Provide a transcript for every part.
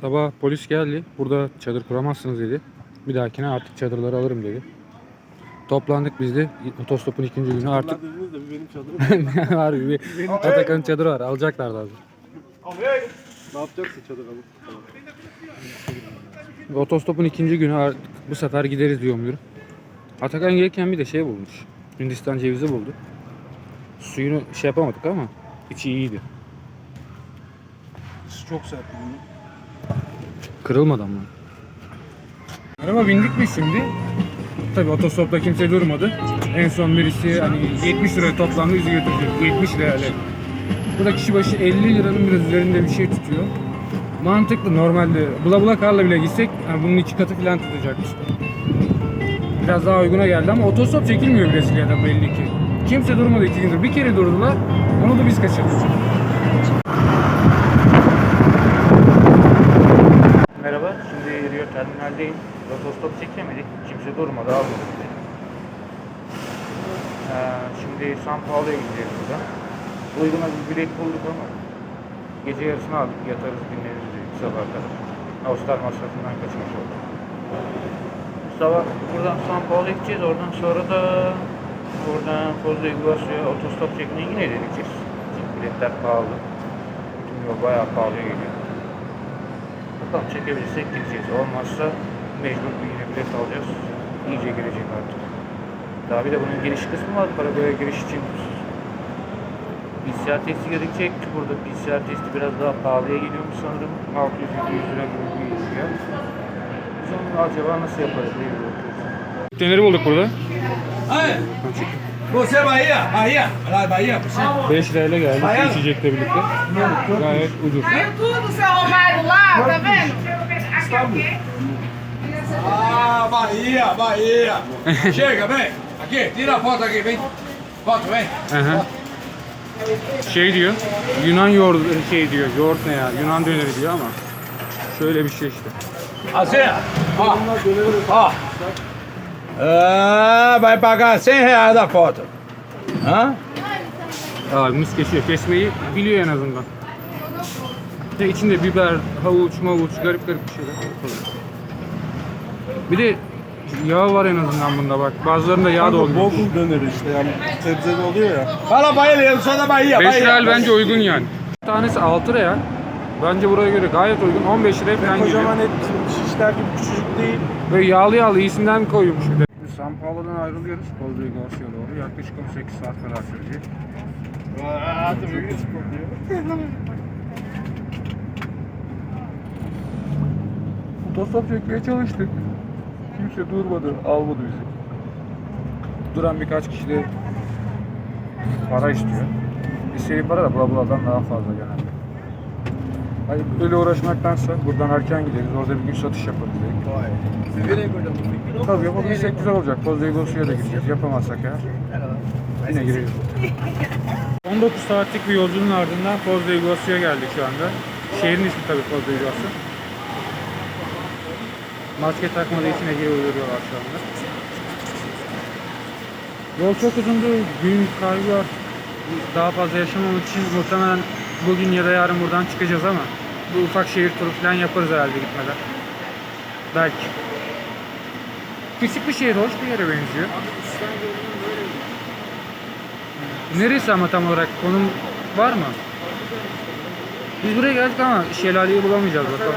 Sabah polis geldi. Burada çadır kuramazsınız dedi. Bir dahakine artık çadırları alırım dedi. Toplandık biz de otostopun ikinci günü artık de benim çadırım. var bir Atakan'ın çadırı var. Alacaklar da. ne yapacaksın çadır alıp? Otostopun ikinci günü artık bu sefer gideriz diyor müdür. Atakan gelirken bir de şey bulmuş. Hindistan cevizi buldu. Suyunu şey yapamadık ama içi iyiydi. Çok sert. Kırılmadı ama. Araba bindik biz şimdi. Tabii otostopta kimse durmadı. En son birisi hani 70 lira toplamda bizi götürecek. 70 lira yani. Burada kişi başı 50 liranın biraz üzerinde bir şey tutuyor. Mantıklı normalde bula bula karla bile gitsek yani bunun iki katı falan tutacak işte. Biraz daha uyguna geldi ama otostop çekilmiyor Brezilya'da belli ki. Kimse durmadı iki gündür. Bir kere durdular. Onu da biz kaçırdık. Merhaba, şimdi Terminaldeyim. Otostop çekemedik. Kimse durmadı, almadı bizi. Ee, şimdi San Paulo'ya gideceğiz buradan. Uyguna bir bilet bulduk ama gece yarısını aldık, yatarız, dinleniriz dedik sabaha kadar. Ağustos masrafından kaçmış olduk. Sabah buradan San Paulo'ya gideceğiz, oradan sonra da buradan Foz do Iguaçu'ya otostop çekmeye yine deneyeceğiz. Çünkü biletler pahalı. Bütün yol bayağı pahalıya geliyor. Bakalım çekebilirsek gideceğiz. Olmazsa mecbur bir yine bilet alacağız. İyice girecek artık. Daha bir de bunun giriş kısmı var. Paraguay'a giriş için PCR testi gerekecek. Burada PCR testi biraz daha pahalıya geliyormuş sanırım. 600-700 lira gibi bir fiyat. Biz onu acaba nasıl yaparız diye bir bakıyoruz. Deneri bulduk burada. Ay, você é Bahia? Bahia? Lá Bahia, você? 5 lirayla geldik içecekle birlikte. Gayet ucuz. Veio tudo, seu arrombado lá, tá vendo? Aqui é o quê? Ah, Bahia, Bahia. Chega, vem. Aqui, tira a foto aqui, vem. Foto, vem. Aha. Şey diyor, Yunan yoğurdu şey diyor, yoğurt ne ya, Yunan döneri diyor ama şöyle bir şey işte. Assim, ó. Ó. Ah, vai pagar 100 reais da foto. Hã? Abimiz kesiyor, kesmeyi biliyor en azından. Ve içinde biber, havuç, mavuç, garip garip bir şeyler. Bir de yağ var en azından bunda bak. Bazılarında yağ da olmuyor. Bol döneri işte yani sebzeli oluyor ya. Eu sou da Bahia. 5 Bahia. real bence uygun yani. Bir tanesi 6 real. Bence buraya göre gayet uygun. 15 liraya falan geliyor. Kocaman et şişler gibi küçücük değil. Böyle yağlı yağlı iyisinden koymuş bir de. San Paulo'dan ayrılıyoruz. Garcia'ya doğru. Yaklaşık 18 saat kadar sürecek. Hadi böyle Otostop çekmeye çalıştık. Kimse durmadı, almadı bizi. Duran birkaç kişi de para istiyor. İstediği para da bula buladan daha fazla genelde. Hani böyle uğraşmaktansa buradan erken gideriz, orada bir gün satış yaparız dedik. Tabii yapabilirsek güzel olacak. Kozda Egosu'ya da gideceğiz. Yapamazsak eğer yine gireriz. 19 saatlik bir yolculuğun ardından Kozda Egosu'ya geldik şu anda. Şehrin ismi tabii Kozda Egosu. Maske takmadığı için Ege'ye uyarıyorlar şu anda. Yol çok uzundu. Gün kaybı. Daha fazla yaşamamak için muhtemelen bugün ya da yarın buradan çıkacağız ama bu ufak şehir turu falan yaparız herhalde gitmeden. Belki. Küçük bir şehir, hoş bir yere benziyor. Neresi ama tam olarak konum var mı? Biz buraya geldik ama şelaleyi bulamayacağız bakalım.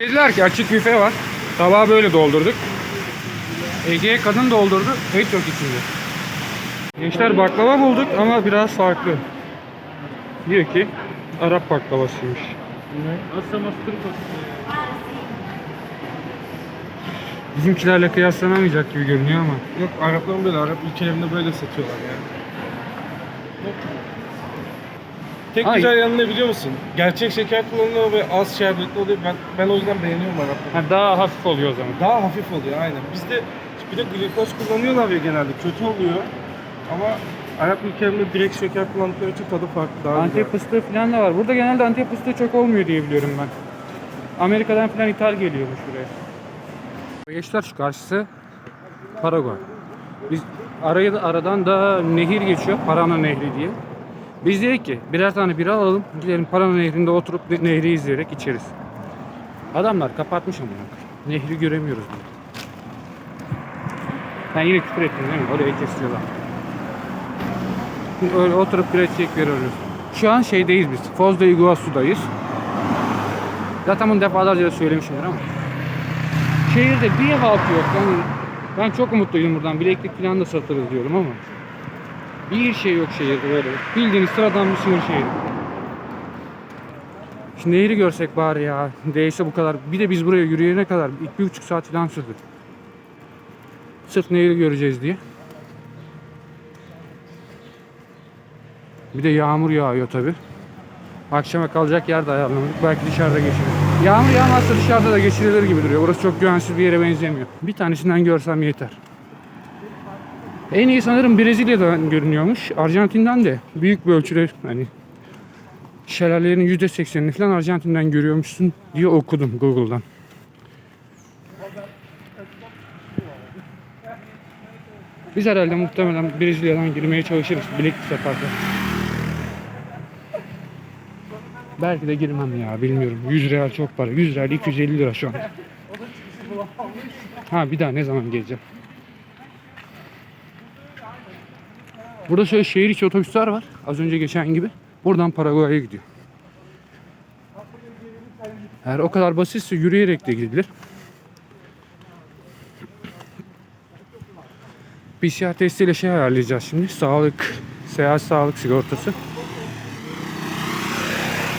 Dediler ki açık büfe var. Tabağı böyle doldurduk. Ege'ye kadın doldurdu. Et yok içinde. Gençler baklava bulduk ama biraz farklı. Diyor ki Arap baklavasıymış. Bizimkilerle kıyaslanamayacak gibi görünüyor ama. Yok Arapların böyle Arap ülkelerinde böyle satıyorlar yani. Tek Ay. güzel yanı ne biliyor musun? Gerçek şeker kullanılıyor ve az şerbetli oluyor. Ben ben o yüzden beğeniyorum Arapları. Ha, daha hafif oluyor o zaman. Daha hafif oluyor aynen. Bizde bir de glikoz kullanıyorlar ya genelde. Kötü oluyor. Ama Arap ülkelerinde direkt şeker kullandıkları için tadı farklı. Daha güzel. Antep fıstığı falan da var. Burada genelde Antep fıstığı çok olmuyor diye biliyorum ben. Amerika'dan falan ithal geliyormuş buraya. Gençler şu karşısı Paraguay. Biz araya da aradan da nehir geçiyor. Parana Nehri diye. Biz dedik ki birer tane bira alalım. Gidelim Parana Nehri'nde oturup ne- nehri izleyerek içeriz. Adamlar kapatmış ama. Nehri göremiyoruz. bile. Sen yine küfür ettin değil mi? Oraya kesiyorlar. Öyle oturup bira içecek bir. Şu an şeydeyiz biz. Foz de Iguaçu'dayız. Zaten bunu defalarca da söylemişimdir ama. Şehirde bir halk yok. Yani ben çok umutluydum buradan. Bileklik falan da satırız diyorum ama. Bir şey yok şehirde böyle. Bildiğiniz sıradan bir sınır şehri. Şu nehri görsek bari ya. Değse bu kadar. Bir de biz buraya yürüyene kadar bir, bir buçuk saat falan sürdü. Sırf nehri göreceğiz diye. Bir de yağmur yağıyor tabi. Akşama kalacak yer de ayarlamadık. Belki dışarıda geçirir. Yağmur yağmazsa dışarıda da geçirilir gibi duruyor. Burası çok güvensiz bir yere benzemiyor. Bir tanesinden görsem yeter. En iyi sanırım Brezilya'dan görünüyormuş. Arjantin'den de büyük bir ölçüde hani şelalelerin %80'ini falan Arjantin'den görüyormuşsun diye okudum Google'dan. Biz herhalde muhtemelen Brezilya'dan girmeye çalışırız bileklik satarken. Belki de girmem ya bilmiyorum. 100 real çok para. 100 real 250 lira şu an. Ha bir daha ne zaman geleceğim? Burada şöyle şehir içi otobüsler var. Az önce geçen gibi. Buradan Paraguay'a gidiyor. Eğer o kadar basitse yürüyerek de gidilir. PCR testiyle şey ayarlayacağız şimdi. Sağlık, seyahat sağlık sigortası.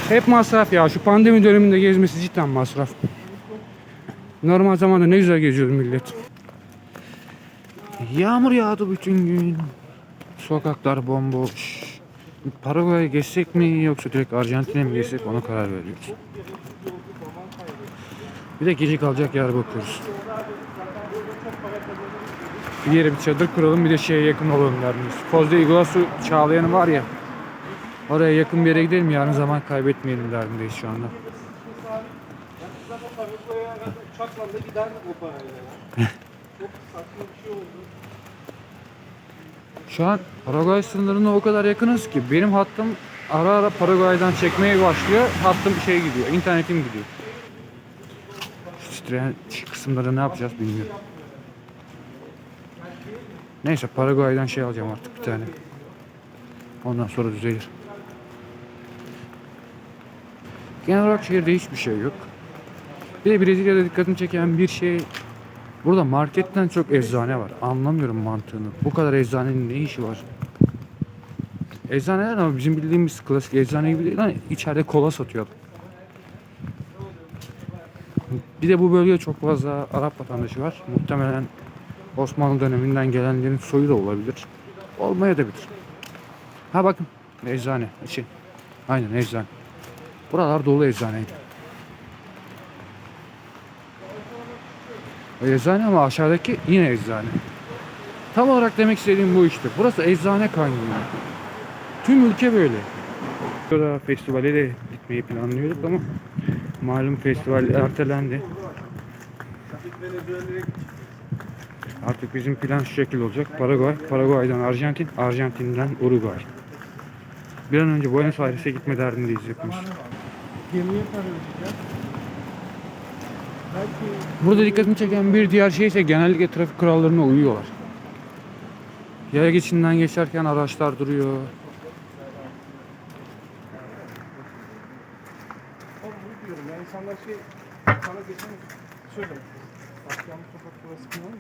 Hep masraf ya. Şu pandemi döneminde gezmesi cidden masraf. Normal zamanda ne güzel geziyordu millet. Yağmur yağdı bütün gün. Sokaklar bomboş. Paraguay'a geçsek mi yoksa direkt Arjantin'e mi geçsek ona karar veriyoruz. Bir de gece kalacak yer bakıyoruz. Bir yere bir çadır kuralım bir de şeye yakın olalım derdimiz. Foz de Iguaçu Çağlayan'ı var ya. Oraya yakın bir yere gidelim yarın zaman kaybetmeyelim derdindeyiz şu anda. Uçakla da giderdik o parayla ya. Çok saçma bir şey oldu. Şu an Paraguay sınırına o kadar yakınız ki benim hattım ara ara Paraguay'dan çekmeye başlıyor. Hattım şey gidiyor, internetim gidiyor. Şu titreyen kısımları ne yapacağız bilmiyorum. Neyse Paraguay'dan şey alacağım artık bir tane. Ondan sonra düzelir. Genel olarak şehirde hiçbir şey yok. Bir de Brezilya'da dikkatimi çeken bir şey Burada marketten çok eczane var. Anlamıyorum mantığını. Bu kadar eczanenin ne işi var? Eczaneler ama bizim bildiğimiz klasik eczane gibi değil. İçeride kola satıyor. Bir de bu bölgede çok fazla Arap vatandaşı var. Muhtemelen Osmanlı döneminden gelenlerin soyu da olabilir. Olmaya da bilir. Ha bakın eczane içi. Aynen eczane. Buralar dolu eczaneydi. Eczane ama aşağıdaki yine eczane. Tam olarak demek istediğim bu işte. Burası eczane kaynıyor. Tüm ülke böyle. Burada festivale de gitmeyi planlıyorduk ama malum festival ertelendi. Artık bizim plan şu şekil olacak. Paraguay, Paraguay'dan Arjantin, Arjantin'den Uruguay. Bir an önce Buenos Aires'e gitme derdindeyiz hepimiz. Gemiye. Belki Burada dikkatimi çeken bir diğer şey ise genellikle trafik kurallarına uyuyorlar. Yaya geçidinden geçerken araçlar duruyor. Diyorum burası kim. Yani.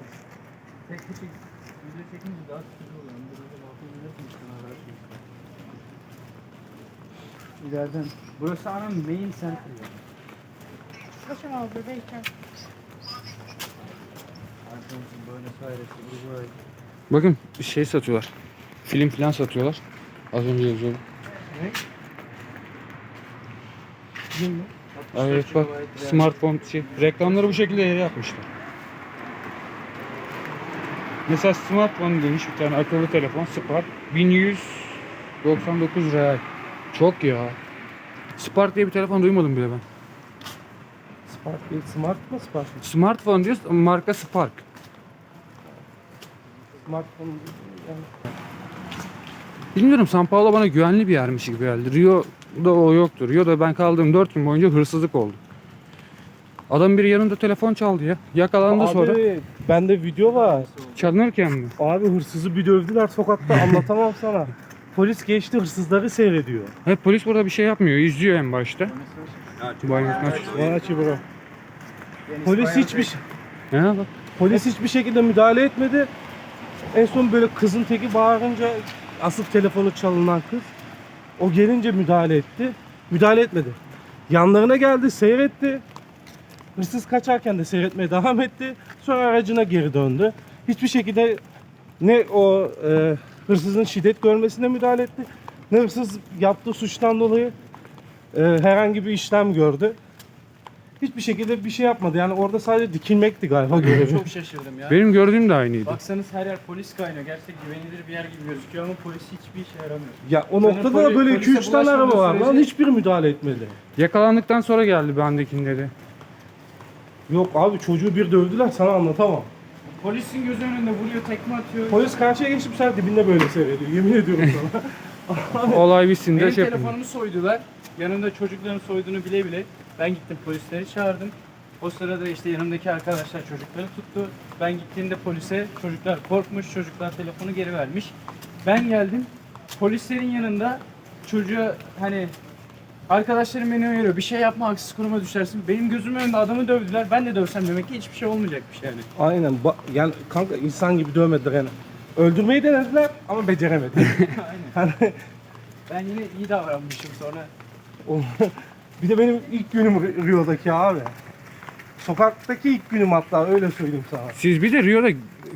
İleriden. Burası anam main center ya. Başım Aires, Uruguay. Bakın şey satıyorlar. Film falan satıyorlar. Az önce yazıyordum. Kim mi? Evet bak smartphone şey, reklamları bu şekilde yere yapmışlar. Mesela smartphone demiş bir tane akıllı telefon Spark 1199 real. Çok ya. Spark diye bir telefon duymadım bile ben. Spark değil, Smart mı Spark mı? Smartphone diyoruz marka Spark. Smartphone yani Bilmiyorum São Paulo bana güvenli bir yermiş gibi geldi. Rio'da o yoktur. Rio'da ben kaldığım 4 gün boyunca hırsızlık oldu. Adam biri yanında telefon çaldı ya. Yakalandı sonra. Abi bende video var. Çalınırken mi? Abi hırsızı bir dövdüler sokakta anlatamam sana. Polis geçti hırsızları seyrediyor. Hep polis burada bir şey yapmıyor. İzliyor en başta. Buenas noches. Vay bro. Polis hiçbir şey- Ya bak. polis hiçbir şekilde müdahale etmedi. En son böyle kızın teki bağırınca asıl telefonu çalınan kız o gelince müdahale etti. Müdahale etmedi. Yanlarına geldi, seyretti. Hırsız kaçarken de seyretmeye devam etti. Sonra aracına geri döndü. Hiçbir şekilde ne o e, hırsızın şiddet görmesine müdahale etti. Ne hırsız yaptığı suçtan dolayı e, herhangi bir işlem gördü. Hiçbir şekilde bir şey yapmadı. Yani orada sadece dikilmekti galiba görevi. Çok şaşırdım ya. Benim gördüğüm de aynıydı. Baksanız her yer polis kaynıyor. Gerçekten güvenilir bir yer gibi gözüküyor ama polis hiçbir işe yaramıyor. Ya o Sana noktada da poli- böyle polise 2-3 tane araba var lan sürece- hiçbiri müdahale etmedi. Yakalandıktan sonra geldi bendekileri. Yok abi çocuğu bir dövdüler sana anlatamam. Polisin gözü önünde vuruyor, tekme atıyor. Polis karşıya geçip sen dibinde böyle seyrediyor yemin ediyorum sana. Olay bitsin de Benim şey yapın. telefonumu soydular. Yanımda çocukların soyduğunu bile bile ben gittim polisleri çağırdım. O sırada işte yanımdaki arkadaşlar çocukları tuttu. Ben gittiğimde polise çocuklar korkmuş, çocuklar telefonu geri vermiş. Ben geldim. Polislerin yanında çocuğa hani arkadaşlarım beni uyarıyor. Bir şey yapma haksız konuma düşersin. Benim gözümün önünde adamı dövdüler. Ben de dövsem demek ki hiçbir şey olmayacakmış yani. Aynen ba- yani kanka insan gibi dövmediler yani. Öldürmeyi denediler ama beceremedi. Hani Ben yine iyi davranmışım sonra. O- bir de benim ilk günüm Ri- Rio'daki abi. Sokaktaki ilk günüm hatta öyle söyleyeyim sana. Siz bir de Rio'da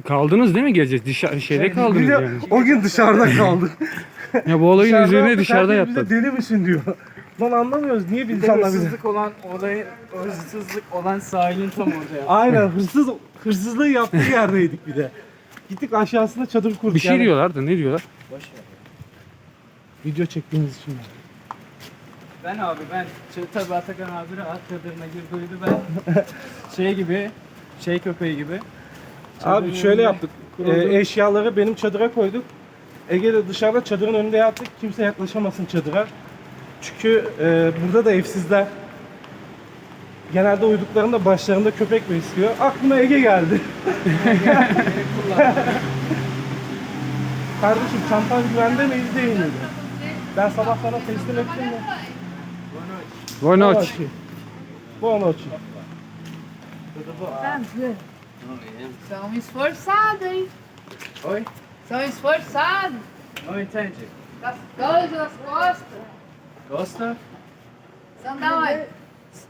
kaldınız değil mi gece? Dışarı şeyde kaldınız Bir de yani. o gün dışarıda kaldık. Ya bu olayın Dışarıda üzerine yaptık, dışarıda herkes bize. Deli misin diyor. Lan anlamıyoruz niye Bir de insanlar bize... hırsızlık olan olayı, hırsızlık olan sahilin tam orada ya. Aynen hırsız hırsızlığı yaptığı yerdeydik bir de. Gittik aşağısında çadır kurduk. Bir şey yani. diyorlar da ne diyorlar? Boş ver. Video çektiğimiz için. Ben abi ben tabii Atakan abi rahat çadırına girdiydi ben şey gibi şey köpeği gibi. Abi şöyle önünde yaptık. Ee, eşyaları benim çadıra koyduk. Ege de dışarıda çadırın önünde yattık. Kimse yaklaşamasın çadıra. Çünkü e, burada da evsizler. Genelde uyuduklarında başlarında köpek besliyor. Aklıma Ege geldi. Kardeşim çantan güvende miydi değil miydi? Ben sabah sana teslim ettim mi? Boa noite. Boa noite. Tá vendo? São esforçados, hein? Oi? São esforçados. Não entende. Das coisas nas costas. Gosta? São da onde?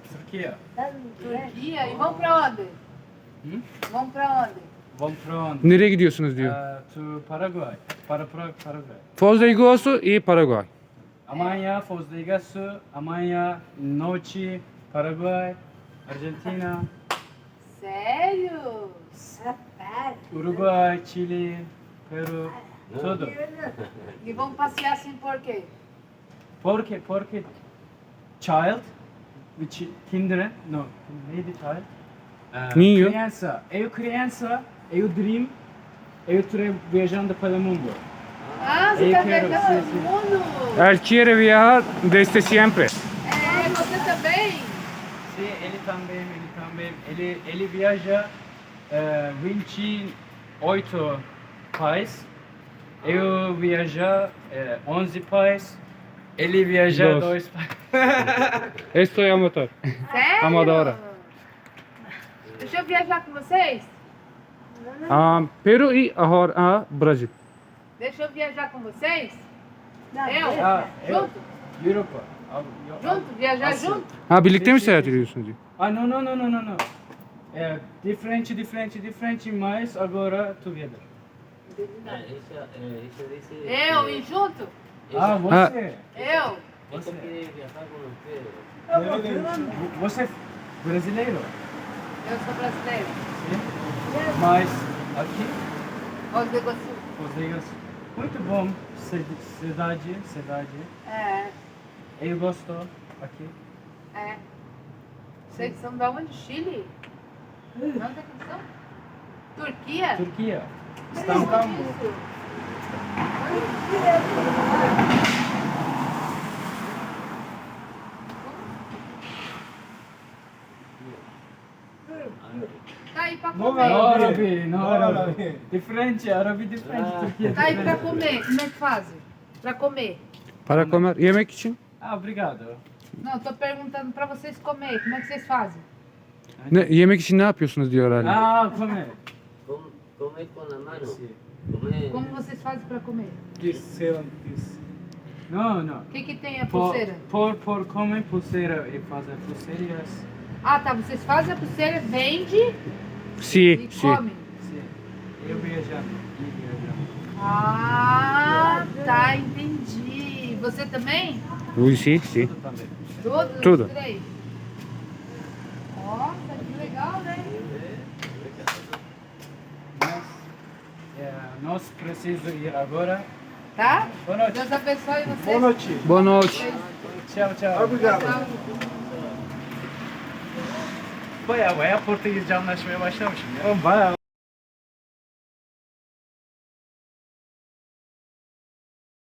Türkiye. Turquia. E vão pra onde? Hum? Vão pra onde? Vamos pra onde? Nereye gidiyorsunuz diyor. Uh, to Paraguay. Para, para Paraguay. Foz do Iguaçu e Paraguay. Amanhã Foz do Iguaçu, amanhã noite Paraguay, Argentina, Sério? Uruguay, Chile, Peru, tudo. E vão passear assim por quê? Porque, porque child, which kinder, no, neydi child? Uh, Niño. Criança. Eu criança, eu dream, eu estou viajando pelo mundo. Ah, você Eu tá quero, viajando sim, sim. no mundo? El quiere viajar desde siempre. É, você também? Sim, ele também, ele também, ele, ele viaja uh, 28 países, eu viaja uh, 11 países, ele viaja Dois. 2 países. Estoy a motor. Sério? Amadora. Deixa eu viajar com vocês? Ah, Peru e agora ah, Brasil. Deixa eu viajar com vocês? Eu? Ah, eu, Junto? Europa. Ah, eu- Junto? Viajar Assim. junto? Sim, sim, seyahat sim. ediyorsunuz diyor. Ah, não, não, não, não, não, não. É diferente, diferente, diferente, mas agora together. Eu e junto? Ah, você. Eu? Você. Você é brasileiro? Eu sou brasileira. Sim. Mas aqui, Iguaçu. Foz do Iguaçu. Muito bom. Cid- Cidade, cidade. É, Eu gosto aqui. é. Vocês são da onde? Chile? Não que são? Turquia? Turquia. Onde Istambul. Pra No comer. Arabi, no Arabi. Diferente, Arabi diferente, Türkiye Tá aí pra diferente. comer. Como é que fazem? Pra comer. Para comer. Yemek için. Ah, obrigado. Não, tô perguntando pra vocês comer. Como é que vocês fazem? Ne, yemek için ne yapıyorsunuz diyor herhalde. Ah, comer. Com- Comer com a mano. Sim. Comer. Como vocês fazem pra comer? No, no. O que que tem a Por, pulseira? por, por comer pulseira e fazer pulseiras. Ah, tá. Vocês fazem a pulseira, vende Si, e si. comem. Sim. Eu viajando. Viajando. Ah, tá. Entendi. Você também? Bu si, si. Tudo também. Todos? Tudo. Os três? Nossa, que legal, né? Nós, é, nós precisamos ir agora. Tá? Boa noite. Deus abençoe vocês. Boa noite. Boa noite. Tchau, tchau. Tchau. Baya baya Portekizce anlaşmaya başlamışım ya. Bayağı